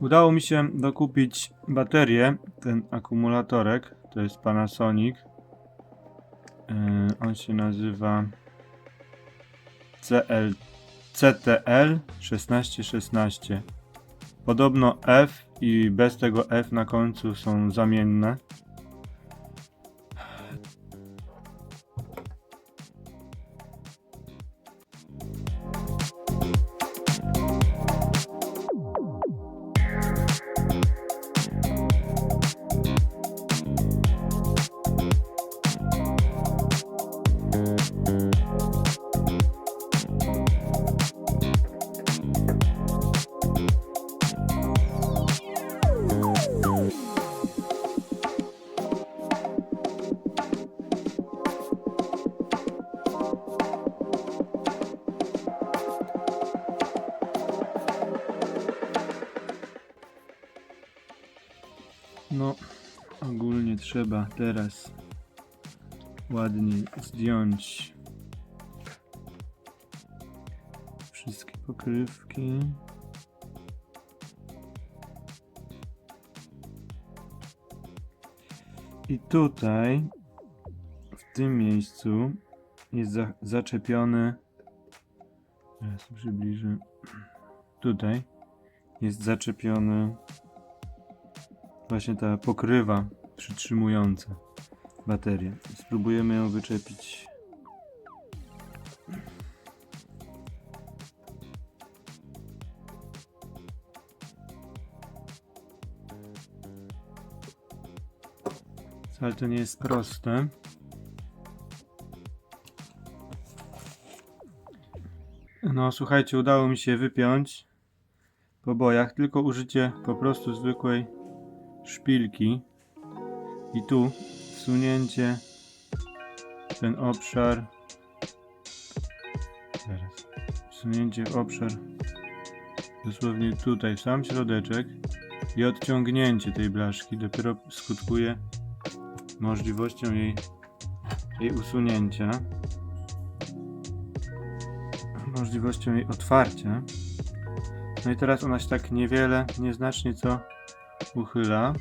Udało mi się dokupić baterię, ten akumulatorek, to jest Panasonic. Yy, on się nazywa CL, CTL 1616. Podobno F i bez tego F na końcu są zamienne. Teraz ładnie zdjąć wszystkie pokrywki. I tutaj, w tym miejscu, jest za zaczepiony. Teraz przybliżę. Tutaj jest zaczepiony właśnie ta pokrywa przytrzymująca baterię. Spróbujemy ją wyczepić. Ale to nie jest proste. No słuchajcie, udało mi się wypiąć po bojach, tylko użycie po prostu zwykłej szpilki i tu wsunięcie ten obszar. Teraz wsunięcie obszar. Dosłownie tutaj w sam środeczek. I odciągnięcie tej blaszki dopiero skutkuje możliwością jej, jej usunięcia. Możliwością jej otwarcia. No i teraz ona się tak niewiele, nieznacznie co uchyla.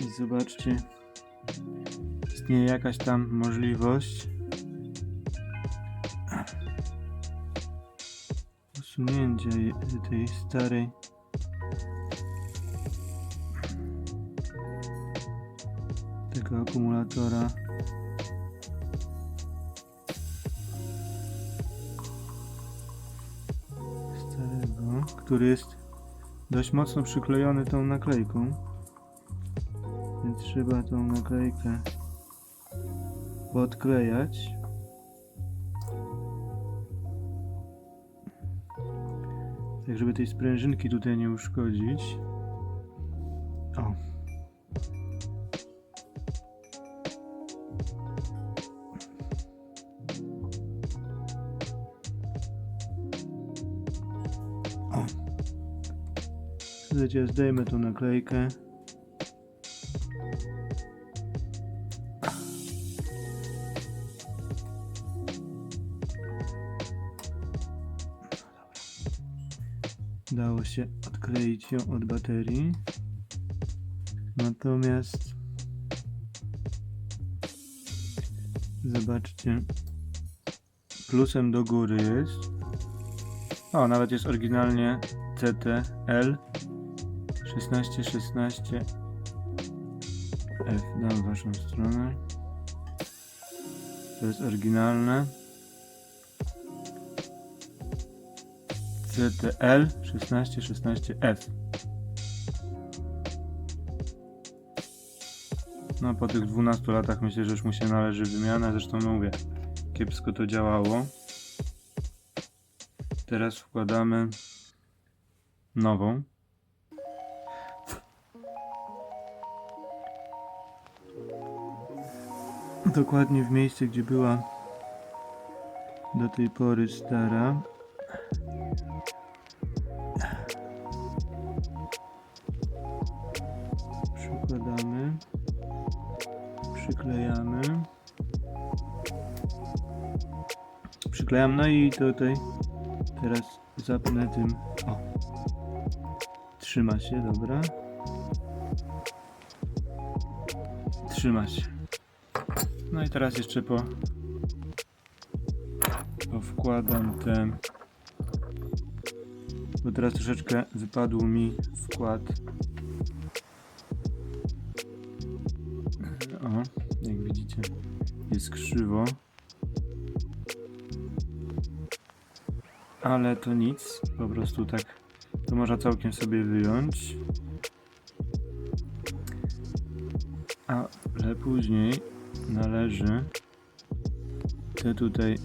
I zobaczcie, istnieje jakaś tam możliwość usunięcia tej starej tego akumulatora. Starego, który jest dość mocno przyklejony tą naklejką. Trzeba tą naklejkę podklejać. Tak, żeby tej sprężynki tutaj nie uszkodzić. O. Zdejmę tą naklejkę. Się odkleić ją od baterii. Natomiast zobaczcie, plusem do góry jest. O, nawet jest oryginalnie CTL 1616 F. Dam waszą stronę. To jest oryginalne. CTL 1616F. No po tych 12 latach myślę, że już mu się należy wymiana. Zresztą no mówię, kiepsko to działało. Teraz wkładamy nową. Dokładnie w miejsce, gdzie była do tej pory stara. Przykładamy. Przyklejamy. Przyklejam, no i tutaj teraz zapnę tym. O. Trzyma się, dobra. Trzyma się. No i teraz jeszcze po powkładam te bo teraz troszeczkę wypadł mi wkład. O, jak widzicie jest krzywo. Ale to nic, po prostu tak to można całkiem sobie wyjąć. Ale później należy te tutaj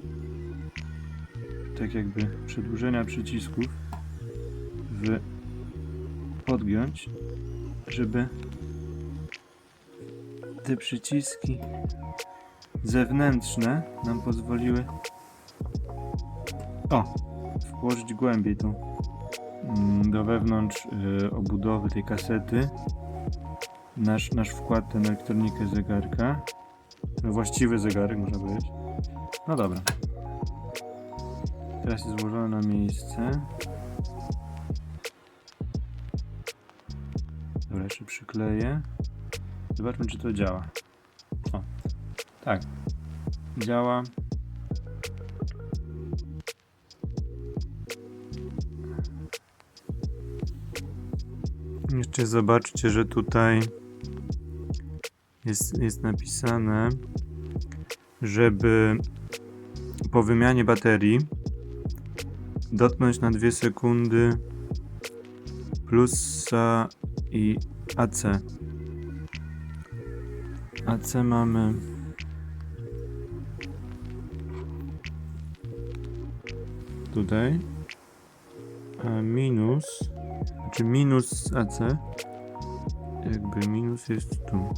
tak jakby przedłużenia przycisków w podgiąć, żeby te przyciski zewnętrzne nam pozwoliły o, włożyć głębiej tą mm, do wewnątrz y, obudowy tej kasety. Nasz, nasz wkład, tę elektronikę zegarka. No, właściwy zegarek można powiedzieć. No dobra. Teraz jest złożone na miejsce jeszcze przykleję. Zobaczmy, czy to działa. O, tak. Działa. Jeszcze zobaczcie, że tutaj jest, jest napisane, żeby po wymianie baterii dotknąć na 2 sekundy plusa i AC. AC mamy tutaj, a minus, znaczy minus AC, jakby minus jest tu.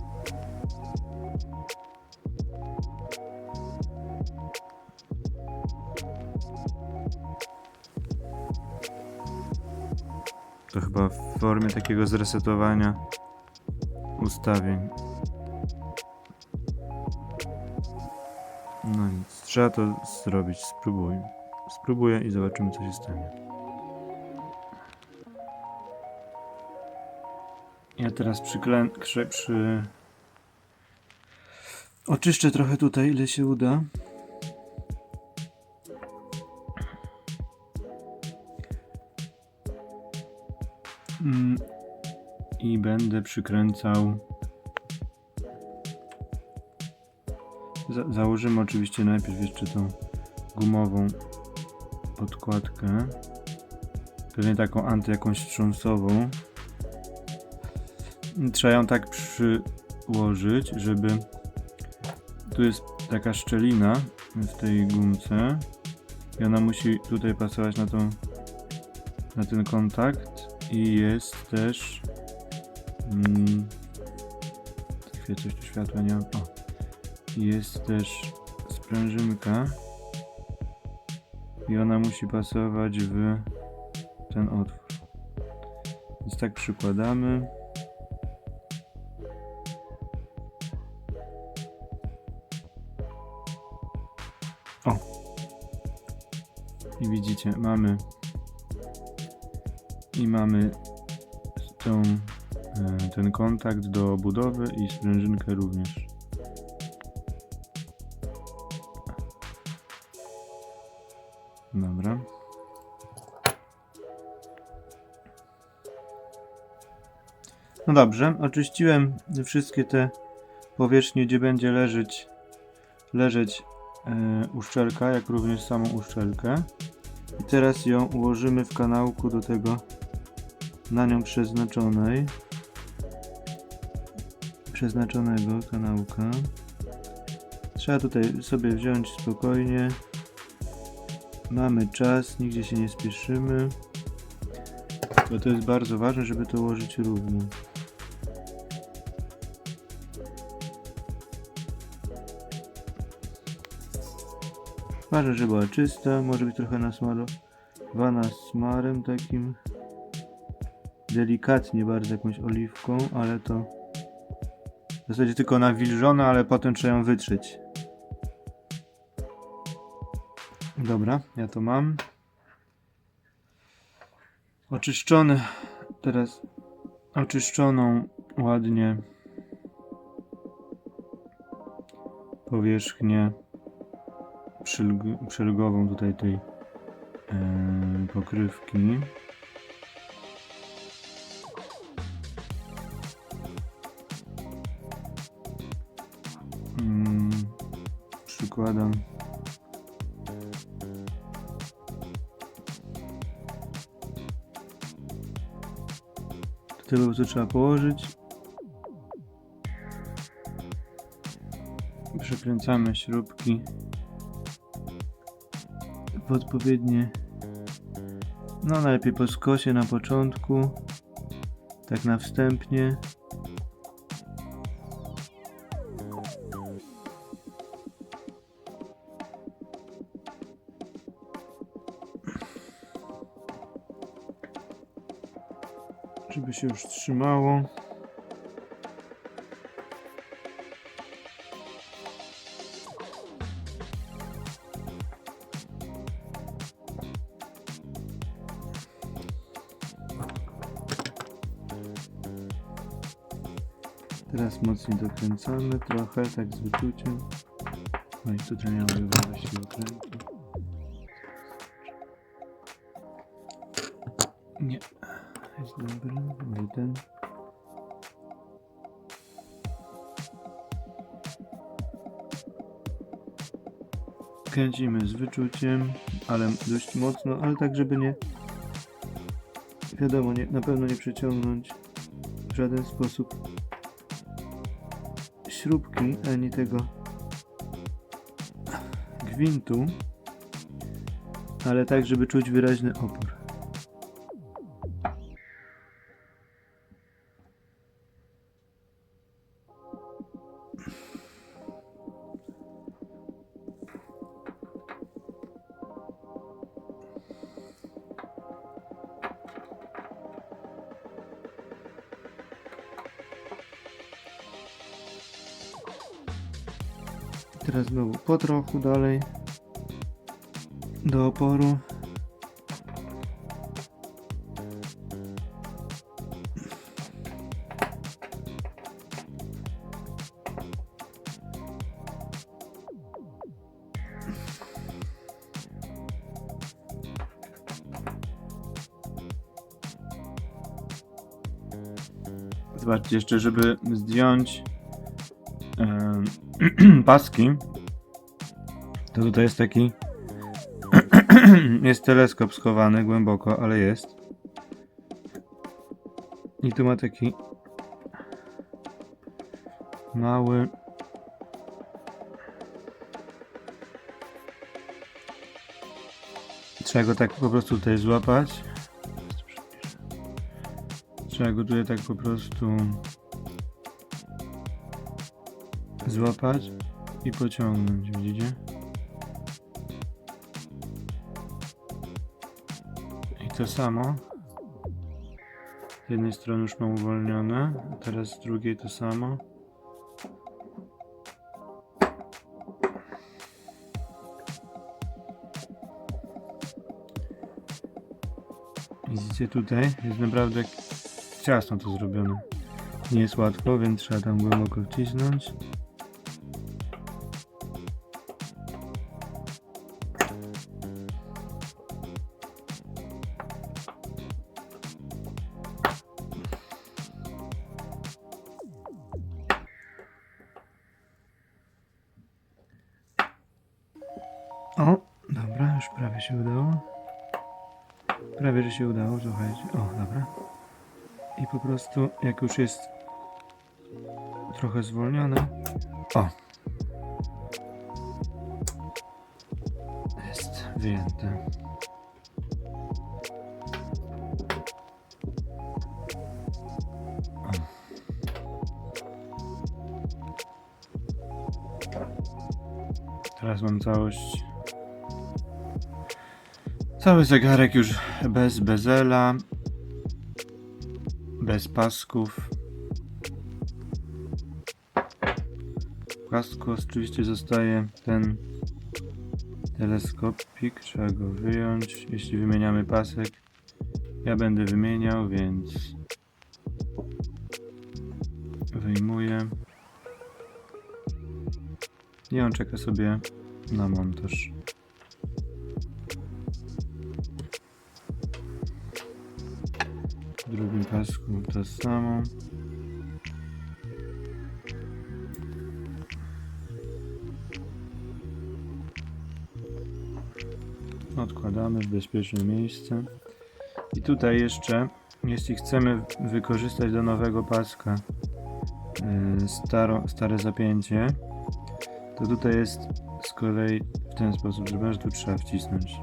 To chyba w formie takiego zresetowania ustawień. No nic, trzeba to zrobić. Spróbuj. Spróbuję i zobaczymy, co się stanie. Ja teraz przyklę... Krze... przy... Oczyszczę trochę tutaj, ile się uda. Będę przykręcał. Za założymy oczywiście najpierw jeszcze tą gumową podkładkę. Pewnie taką anty jakąś wstrząsową. Trzeba ją tak przyłożyć, żeby tu jest taka szczelina w tej gumce i ona musi tutaj pasować na tą na ten kontakt i jest też mm, coś tu światła nie mam. Jest też sprężynka i ona musi pasować w ten otwór. Więc tak przykładamy. O. I widzicie, mamy i mamy tą, ten kontakt do budowy i sprężynkę również. Dobra. No dobrze, oczyściłem wszystkie te powierzchnie, gdzie będzie leżeć, leżeć e, uszczelka, jak również samą uszczelkę. I teraz ją ułożymy w kanałku do tego na nią przeznaczonej przeznaczonego kanałka trzeba tutaj sobie wziąć spokojnie. Mamy czas, nigdzie się nie spieszymy bo to jest bardzo ważne, żeby to ułożyć równo ważne, żeby była czysta, może być trochę nasmarowana smarem takim. Delikatnie bardzo jakąś oliwką, ale to w zasadzie tylko nawilżona, ale potem trzeba ją wytrzeć. Dobra, ja to mam. Oczyszczony teraz oczyszczoną ładnie powierzchnię przylgową tutaj tej e, pokrywki. Po prostu trzeba położyć. Przekręcamy śrubki w odpowiednie. No najlepiej po skosie na początku. Tak na wstępnie. Się już trzymało. Teraz mocniej dokręcamy trochę, tak z wyczuciem. No i tutaj miały wyjść okręty. Nie, może ten. Kręcimy z wyczuciem, ale dość mocno, ale tak, żeby nie. Wiadomo, nie, na pewno nie przeciągnąć w żaden sposób śrubki, ani tego gwintu, ale tak, żeby czuć wyraźny opór. Teraz znowu po trochu dalej do oporu. Zobaczcie jeszcze, żeby zdjąć paski, to tutaj jest taki jest teleskop schowany głęboko, ale jest. I tu ma taki mały Trzeba go tak po prostu tutaj złapać. Trzeba go tutaj tak po prostu złapać i pociągnąć, widzicie? I to samo. Z jednej strony już mam uwolnione, a teraz z drugiej to samo. Widzicie tutaj? Jest naprawdę ciasno to zrobione. Nie jest łatwo, więc trzeba tam głęboko wcisnąć. Już prawie się udało. Prawie, że się udało, słuchajcie. O, dobra. I po prostu, jak już jest trochę zwolnione. O! Jest wyjęte. Teraz mam całość. Cały zegarek już bez bezela, bez pasków. W pasku oczywiście zostaje ten teleskopik, trzeba go wyjąć. Jeśli wymieniamy pasek, Ja będę wymieniał, więc wyjmuję. I on czeka sobie na montaż. W drugim pasku to samo. Odkładamy w bezpieczne miejsce. I tutaj jeszcze, jeśli chcemy wykorzystać do nowego paska yy, staro, stare zapięcie, to tutaj jest z kolei w ten sposób, że aż tu trzeba wcisnąć.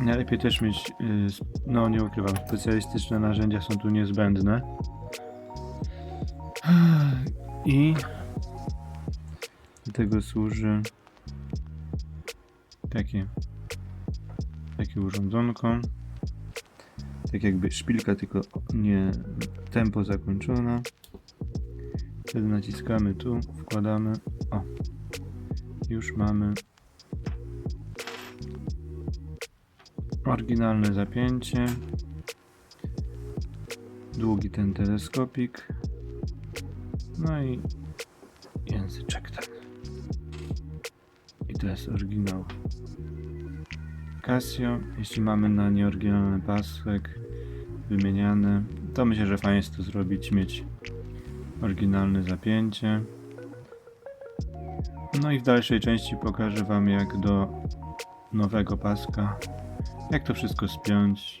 Najlepiej też mieć, sp- no nie ukrywam, specjalistyczne narzędzia są tu niezbędne. I do tego służy takie takie urządzonko. Tak jakby szpilka, tylko nie tempo zakończona. Wtedy naciskamy tu, wkładamy. O, już mamy oryginalne zapięcie. Długi ten teleskopik. No i języczek ten. I to jest oryginał. Casio, jeśli mamy na nieoryginalny pasek wymieniany, to myślę, że fajnie jest to zrobić, mieć oryginalne zapięcie. No i w dalszej części pokażę Wam jak do nowego paska, jak to wszystko spiąć,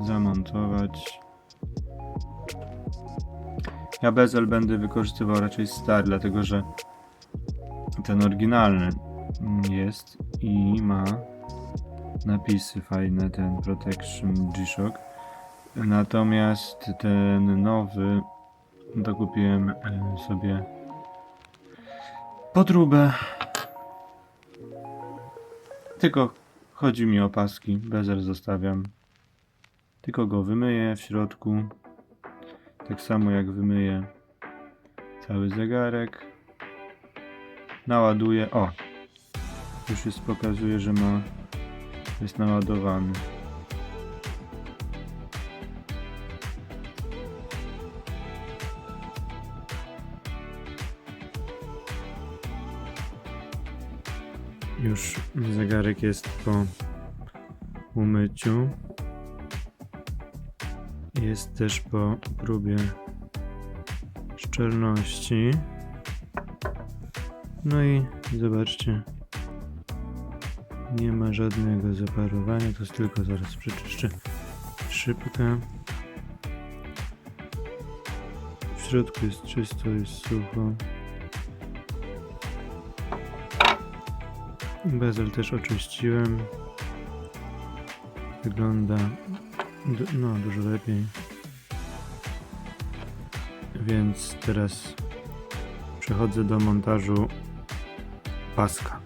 zamontować. Ja bezel będę wykorzystywał raczej stary, dlatego że ten oryginalny jest i ma napisy fajne, ten Protection G-Shock. Natomiast ten nowy dokupiłem e, sobie podróbę. Tylko chodzi mi o paski, bezer zostawiam. Tylko go wymyję w środku. Tak samo jak wymyję cały zegarek. Naładuję. O! Już jest pokazuje, że ma jest naładowany. Już zegarek jest po umyciu. Jest też po próbie szczelności. No i zobaczcie, nie ma żadnego zaparowania, to jest tylko zaraz przeczyszczę szybkę. W środku jest czysto, jest sucho. Bezel też oczyściłem. Wygląda no, dużo lepiej. Więc teraz przechodzę do montażu paska.